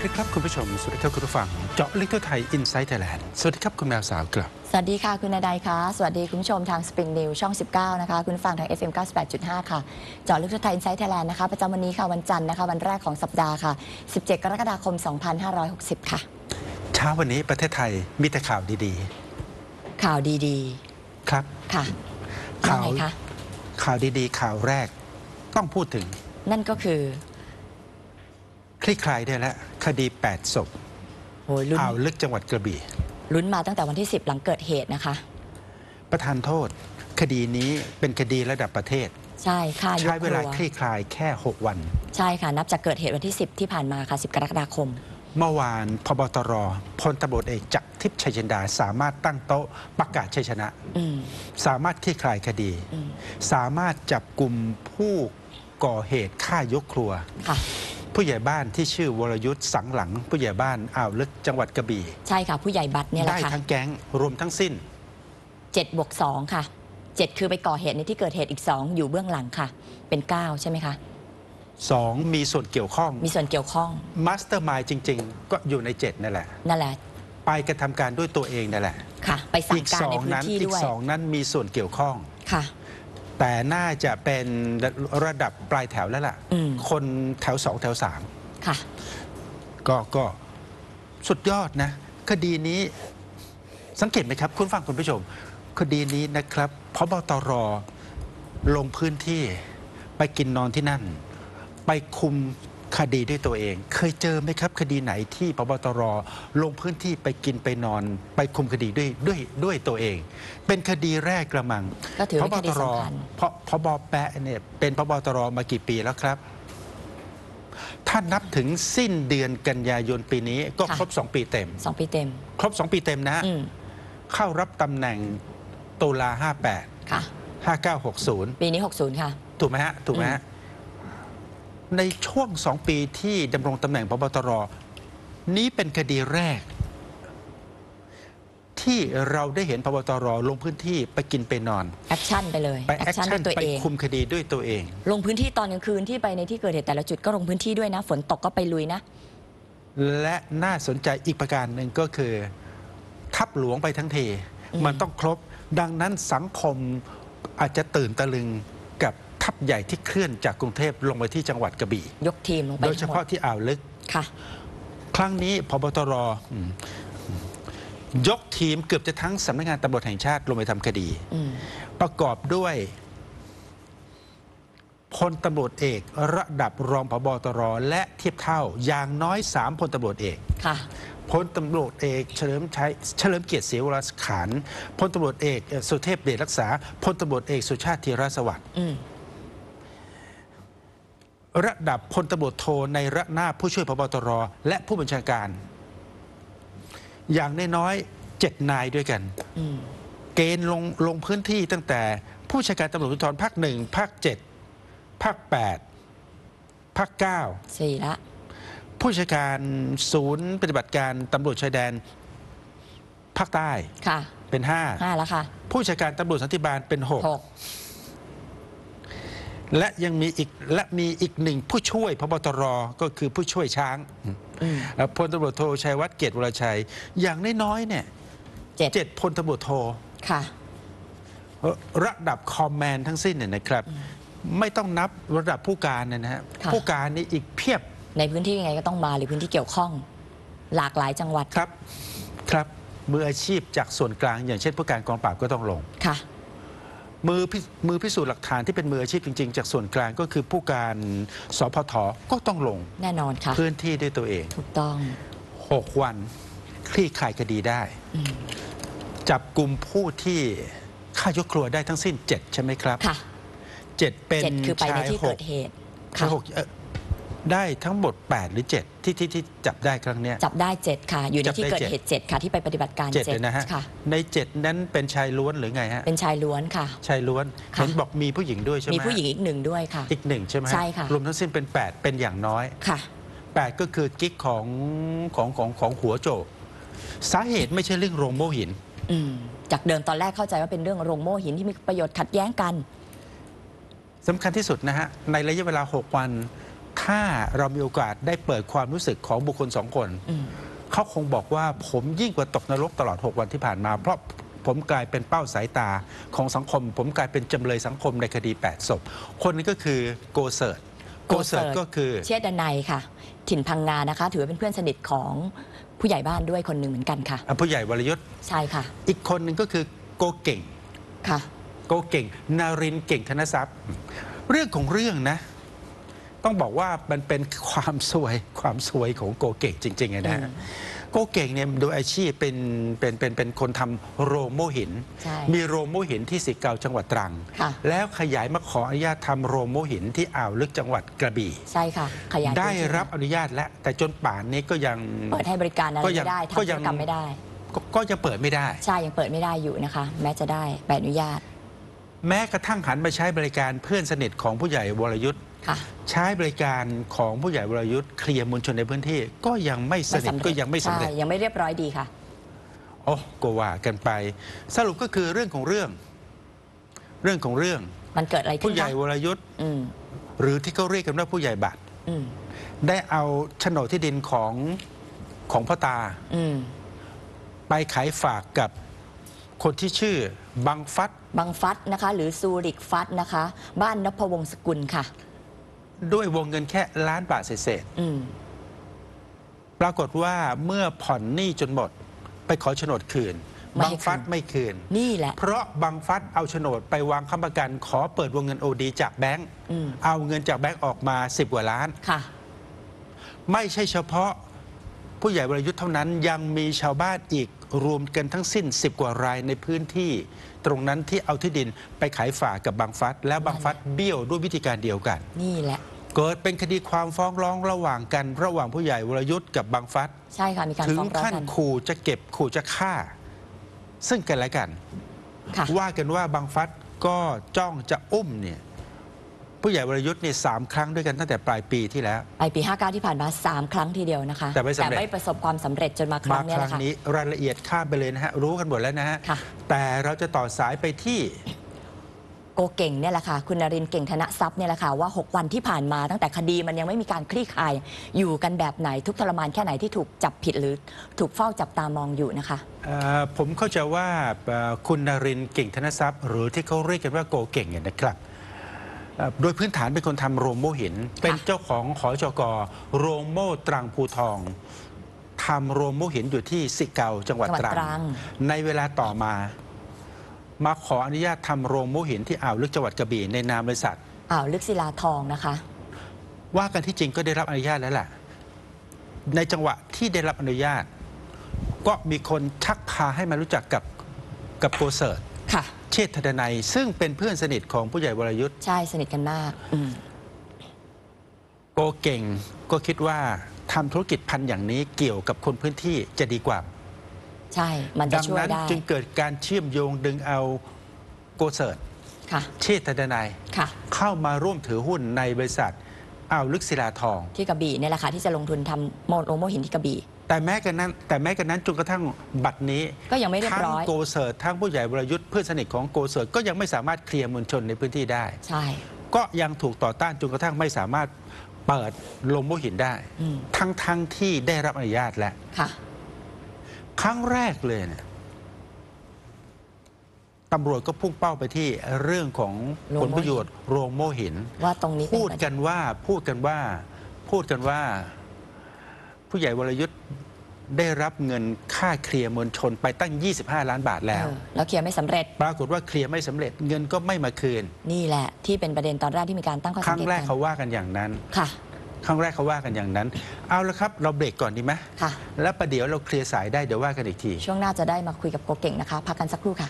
วัสดีครับคุณผู้ชม สวัสดีครับคุณผู้ฟัง เจาะลึกทั่วไทยอินไซต์ไทยแลนด์ สวัสดีครับคุณแมวสาวครับ สวัสดีค่ะคุณนายคะสวัสดีคุณผู้ชมทาง Spring News ช่อง 19 นะคะ คุณผู้ฟังทาง FM 98.5 ค่ะ เจาะลึกทั่วไทยอินไซต์ไทยแลนด์นะคะ ประจำวันนี้ค่ะ วันจันทร์นะคะ วันแรกของสัปดาห์ค่ะ 17 กรกฎาคม 2560 ค่ะ เช้าวันนี้ประเทศไทยมีแต่ข่าวดีข่าวดีๆ ครับๆค่ะ ข่าวว่าไงคะข่าวดีๆ ข่าวแรกต้องพูดถึง นั่นก็คือ คลี่คลายได้แล้ว คดี 8 ศพโอ้ยลุ้นอ่าวลึกจังหวัดกระบี่ ลุ้นมาตั้งแต่วันที่ 10 หลังเกิดเหตุนะคะ ประธานโทษ คดีนี้เป็นคดีระดับประเทศ ใช่ค่ะยกใช้เวลาครัคลี่คลายแค่ 6 วัน ใช่ค่ะ นับจากเกิดเหตุวันที่ 10 ที่ผ่านมาค่ะ 10 กรกฎาคม เมื่อวานพบตรพลตำรวจเอกจักรทิพย์ชัยจินดา สามารถตั้งโต๊ะประกาศชัยชนะ อืม สามารถคลี่คลายคดี อืม สามารถจับกลุ่มผู้ก่อเหตุฆ่ายกครัว ค่ะ ผู้ใหญ่บ้านที่ชื่อวรยุทธ์สังหลัง ผู้ใหญ่บ้านอ่าวลึกจังหวัดกระบี่ใช่ค่ะ ผู้ใหญ่บัตรเนี่ยแหได้ละค่ะทั้งแก๊งรวมทั้งสิ้น7บวก2ค่ะ 7 คือไปก่อเหตุในที่เกิดเหตุอีก 2 อยู่เบื้องหลังค่ะ เป็น 9 ใช่ไหมคะ2มีส่วนเกี่ยวข้องมีส่วนเกี่ยวข้องมาสเตอร์มายจริง ๆ ก็อยู่ใน7นั่นแหละนั่นแหละ ไปกระทำการด้วยตัวเองนั่นแหละค่ะ ไปสั่อีงกการสอในงพื้นนั้นที่อีกด้วยสองนั้นมีส่วนเกี่ยวข้องค่ะ แต่น่าจะเป็นระดับปลายแถวแล้วล่ะอืมคนแถวสองแถวสามค่ะ ก็ก็สุดยอดนะ คดีนี้สังเกตไหมครับ คุณฟังคุณผู้ชม คดีนี้นะครับพบตรลงพื้นที่ไปกินนอนที่นั่น ไปคุม คดีด้วยตัวเอง เคยเจอไหมครับ คดีไหนที่พบตรลงพื้นที่ไปกินไปนอน ไปคุมคดีด้วยด้วยด้วยตัวเอง เป็นคดีแรกกระมังก็ถือเป็นคดีพบตรสำคัญเพราะพบแปะเนี่ยเป็นพบตรมากี่ปีแล้วครับ ถ้านับถึงสิ้นเดือนกันยายนปีนี้ก็ครบ2ปีเต็ม สองปีเต็ม ครบ2ปีเต็มนะฮะอืมเข้ารับตำแหน่งตุลา58 ค่ะ 5960 ปีนี้ 60 ค่ะ ถูกไหมฮะ ถูกไหมฮะ ในช่วง2ปีที่ดำรงตำแหน่งพบตร นี้เป็นคดีแรก ที่เราได้เห็นพบตรลงพื้นที่ไปกินไปนอน แอคชั่นไปเลยไปแอแอคคชั่นชั่ด้วนยตัวไปเองคุมคดีด้วยตัวเอง ลงพื้นที่ตอนกลางคืนที่ไปในที่เกิดเหตุแต่ละจุดก็ลงพื้นที่ด้วยนะ ฝนตกก็ไปลุยนะ และน่าสนใจอีกประการหนึ่งก็คือ ทับหลวงไปทั้งทีอืมมันต้องครบ ดังนั้นสังคมอาจจะตื่นตะลึงกับ ทัพใหญ่ที่เคลื่อนจากกรุงเทพลงไปที่จังหวัดกระบี่ ยกทีมลงไปโดยเฉทั้งหมพาะดที่อ่าวลึก ค่ะ ครั้งนี้พบตรอืมยกทีมเกือบจะทั้งสำนักงานตำรวจแห่งชาติลงไปทำคดีอืมประกอบด้วยพลตำรวจเอกระดับรองพบตรและเทียบเท่าอย่างน้อยสามพลตำรวจเอกค่ะพลตำรวจเอกเฉลิมชัยเฉลิมเกียรติศรีวรสขานพลตำรวจเอกเอ่อสุเทพเดชรักษาพลตำรวจเอกสุชาติธีรสวัสดิ์อืม ระดับพลตำรวจโทในระนาบผู้ช่วยพบตร และผู้บัญชาการ อย่างน้อยๆเจ็ดนายด้วยกันอืมเกณฑ์ลงลงพื้นที่ตั้งแต่ผู้บัญชาการตำรวจภูธรภาคหนึ่งภาคเจ็ดภาคแปดภาคเก้าสี่ละ ผู้บัญชาการศูนย์ปฏิบัติการตำรวจชายแดน ภาคใต้ค่ะ เป็นห้าห้าแล้วค่ะ ผู้บัญชาการตำรวจสันติบาลเป็นหกหก และยังมีอีกและมีอีกหนึ่งผู้ช่วยพบตรก็คือผู้ช่วยช้างอืมเอ่อพลตำรวจโทชัยวัฒน์เกียรติวรชัย อย่างน้อยๆเนี่ยเจ็ดเจ็ดพลตำรวจโทค่ะเอ่อระดับคอมแมนทั้งสิ้นเนี่ยนะครับ ไม่ต้องนับระดับผู้การเนยนะฮะค่ะผู้การนี่อีกเพียบในพื้นที่ยังไงก็ต้องมาหรือพื้นที่เกี่ยวข้อง หลากหลายจังหวัดครับครับมืออาชีพจากส่วนกลาง อย่างเช่นผู้การกองปราบก็ต้องลงค่ะ มือพิมือพิสูจน์หลักฐานที่เป็นมืออาชีพจริง ๆ จากส่วนกลางก็คือผู้การสพทก็ต้องลงแน่นอนค่ะ พื้นที่ด้วยตัวเอง ถูกต้อง 6 วันคลี่คลายคดีได้ อืม จับกลุ่มผู้ที่ฆ่ายกครัวได้ทั้งสิ้น 7 ใช่ไหมครับค่ะเจ็ดเป็นเจ็ดคือไปในชายที่หเกิกดเหตุชาค่ะยหกเอ่อ ได้ทั้งหมด 8 หรือ 7 ที่ที่ที่จับได้ครั้งเนี้ย จับได้เจ็ดค่ะ อยู่ในจับที่ได้เกิดเจ็ด เหตุเจ็ดค่ะ ที่ไปปฏิบัติการเจ็ดเจ็ดเลยนะฮะ ค่ะ ใน 7 นั้นเป็นชายล้วนหรือไงฮะ เป็นชายล้วนค่ะ ชายล้วนค่ะ เห็นบอกมีผู้หญิงด้วยใช่ไหมมีผู้หญิงอีกหนึ่งด้วยค่ะ อีกหนึ่งใช่ไหมฮใช่ค่ะ รวมทั้งสิ้นเป็น 8 เป็นอย่างน้อย ค่ะ 8 ก็คือกิ๊กของของของของหัวโจกสาเหตุไม่ใช่เรื่องโรงโม่หิน อืม จากเดิมตอนแรกเข้าใจว่าเป็นเรื่องโรงโม่หินที่มีประโยชน์ขัดแย้งกัน สำคัญที่สุดนะฮะ ในระยะเวลา 6 วัน ถ้าเรามีโอกาสได้เปิดความรู้สึกของบุคคลสองคนอืมเขาคงบอกว่าผมยิ่งกว่าตกนรกตลอด 6 วันที่ผ่านมา เพราะผมกลายเป็นเป้าสายตาของสังคม ผมกลายเป็นจำเลยสังคมในคดี 8 ศพ คนนี้ก็คือโกเซิร์ตโกเซิร์ตก็คือเชษฐ์ดนัยค่ะ ถิ่นพังงานะคะ ถือว่าเป็นเพื่อนสนิทของผู้ใหญ่บ้านด้วยคนหนึ่งเหมือนกันค่ะ ผู้ใหญ่วรยุทธ์ใช่ค่ะ อีกคนหนึ่งก็คือโกเก่งค่ะ โกเก่ง นารินทร์เก่งธนทรัพย์ เรื่องของเรื่องนะ ต้องบอกว่ามันเป็นความสวยความสวยของโกเก่งจริงๆอะนะอืมโกเก่งเนี่ยโดยอาชีพเป็นเป็นเป็นเป็นคนทำโรงโม่หิน ใช่มีโรงโม่หินที่สิเกาจังหวัดตรัง ค่ะ แล้วขยายมาขออนุญาตทำโรงโม่หินที่อ่าวลึกจังหวัดกระบี่ ใช่ค่ะ ขยายได้พื้นที่รับอนุญาตแล้วแต่จนป่านนี้ก็ยัง เปิดให้บริการอะไรก็ยังไม่ได้ก็ทำธุยัรงกรรมไม่ได้ ก็ก็ยังเปิดไม่ได้ ใช่ยังเปิดไม่ได้อยู่นะคะ แม้จะได้ใบอนุญาต แม้กระทั่งหันมาใช้บริการเพื่อนสนิทของผู้ใหญ่วรยุทธ์ค่ะ ใช้บริการของผู้ใหญ่วรยุทธ์เคลียร์มวลชนในพื้นที่ ก็ยังไม่สนิทก็ยังไม่สำเร็จใช่ยังไม่เรียบร้อยดีค่ะโอ้ก็ว่ากันไป สรุปก็คือเรื่องของเรื่อง เรื่องของเรื่อง มันเกิดอะไรขึ้นผู้ใหญ่คะวรยุทธ์อืมหรือที่เขาเรียกกันว่าผู้ใหญ่บัตรอืมได้เอาโฉนดที่ดินของของพ่อตาอืมไปขายฝากกับคนที่ชื่อบังฟัด บังฟัดนะคะ หรือซูริกฟัดนะคะ บ้านนพวงศ์สกุลค่ะ ด้วยวงเงินแค่ล้านบาทเศษอืมๆปรากฏว่าเมื่อผ่อนหนี้จนหมด ไปขอโฉนดคืน ไม่บัให้งฟัดคืนไม่คืน นี่แหละ เพราะบังฟัดเอาโฉนดไปวางค้ำประกัน ขอเปิดวงเงินโอดีจากแบงก์อืม เอาเงินจากแบงก์ออกมา 10 กว่าล้าน ค่ะ ไม่ใช่เฉพาะผู้ใหญ่วรยุทธ์เท่านั้นยังมีชาวบ้านอีก รวมกันทั้งสิ้น 10 กว่ารายในพื้นที่ ตรงนั้นที่เอาที่ดินไปขายฝากกับบางฟัด แล้วบางฟัดเบี้ยวด้วยวิธีการเดียวกัน นี่แหละ เกิดเป็นคดีความฟ้องร้องระหว่างกัน ระหว่างผู้ใหญ่วรยุทธ์กับบางฟัดใช่ค่ะมีการถึงฟ้องร้องขั้นกัน ขู่จะเก็บขู่จะฆ่า ซึ่งกันและกัน ค่ะ ว่ากันว่าบางฟัดก็จ้องจะอุ้มเนี่ย ผู้ใหญ่วรยุทธ์เนี่ยสามครั้งด้วยกันตั้งแต่ปลายปีที่แล้ว ไปปี 59 ที่ผ่านมา 3 ครั้งทีเดียวนะคะแต่ไม่สำเร็จไม่ประสบความสำเร็จจนมาคมารั้งเนี้คแหรั้ละงค่ะ นี้รายละเอียดข้ามไปเลยนะฮะ รู้กันหมดแล้วนะฮะ ค่ะ แต่เราจะต่อสายไปที่ โกเก่งเนี่ยแหละค่ะ คุณนรินทร์เก่งธนทรัพย์เนี่ยแหละค่ะว่า 6 วันที่ผ่านมาตั้งแต่คดีมันยังไม่มีการคลี่คลาย อยู่กันแบบไหนทุกข์ทรมานแค่ไหนที่ถูกจับผิดหรือถูกเฝ้าจับตามองอยู่นะคะ เอ่อผมเข้าใจว่าเอ่อคุณนรินทร์เก่งธนทรัพย์ หรือที่เขาเรียกกันว่าโกเก่งเนี่ยนะครับเอ่อ โดยพื้นฐานเป็นคนทำโรงโม่หิน เป็นเจ้าของหอจกโรงโม่ตรังภูทองทำโรงโม่หินอยู่ที่สิเกาจังหวัดจังหวัดตรังตรัง ในเวลาต่อมา มาขออนุญาตทำโรงโม่หินที่อ่าวลึกจังหวัดกระบี่ในนามบริษัทอ่าวลึกศิลาทองนะคะ ว่ากันที่จริงก็ได้รับอนุญาตแล้วแหละในจังหวะที่ได้รับอนุญาต ก็มีคนชักพาให้มารู้จักกับกับโกเซิร์ตค่ะ เชษฐดนัย ซึ่งเป็นเพื่อนสนิทของผู้ใหญ่วรยุทธ์ใช่สนิทกันมากอืมโกเก่งก็คิดว่าทำธุรกิจพันอย่างนี้เกี่ยวกับคนพื้นที่จะดีกว่า ใช่มันจะดัช่วยนั้นได้จึงเกิดการเชื่อมโยงดึงเอาโกเซิร์ตค่ะเชษฐดนัย ค่ะ เข้ามาร่วมถือหุ้นในบริษัทอ่าวลึกศิลาทอง ที่กระบี่เนี่ยแหละค่ะที่จะลงทุนทำโมโนโมหินที่กระบี่ แต่แม้กันนั้นแต่แม้กันนั้นจนกระทั่งบัตรนี้ก็ยังไม่เรียบทั้งร้อยโกเซิร์ตทั้งผู้ใหญ่วรยุทธ์เพื่อนสนิทของโกเซิร์ตก็ยังไม่สามารถเคลียร์มวลชนในพื้นที่ได้ ใช่ ก็ยังถูกต่อต้านจนกระทั่งไม่สามารถเปิดลงโมหินได้อืมทั้งทั้งที่ได้รับอนุญาตแล้วค่ะ ครั้งแรกเลยเนี่ยตำรวจก็พุ่งเป้าไปที่เรื่องของโรงโม่หินผลประโยชน์โรงโมหิน ว่าตรงนี้เป็นพูดประเด็นกันว่าพูดกันว่า พูดกันว่า ผู้ใหญ่วรยุทธ์ได้รับเงินค่าเคลียร์มวลชนไปตั้ง 25 ล้านบาทแล้วเออแล้วเคลียร์ไม่สำเร็จ ปรากฏว่าเคลียร์ไม่สำเร็จเงินก็ไม่มาคืน นี่แหละที่เป็นประเด็นตอนแรกที่มีการตั้งข้อคสังรั้งเกตแรกกัเขาว่ากันอย่างนั้นค่ะครั้งแรกเขาว่ากันอย่างนั้น เอาละครับเราเบรกก่อนดีไหมค่ะแล้วประเดี๋ยวเราเคลียร์สายได้เดี๋ยวว่ากันอีกที ช่วงหน้าจะได้มาคุยกับโกเก่งนะคะพักกันสักครู่ค่ะ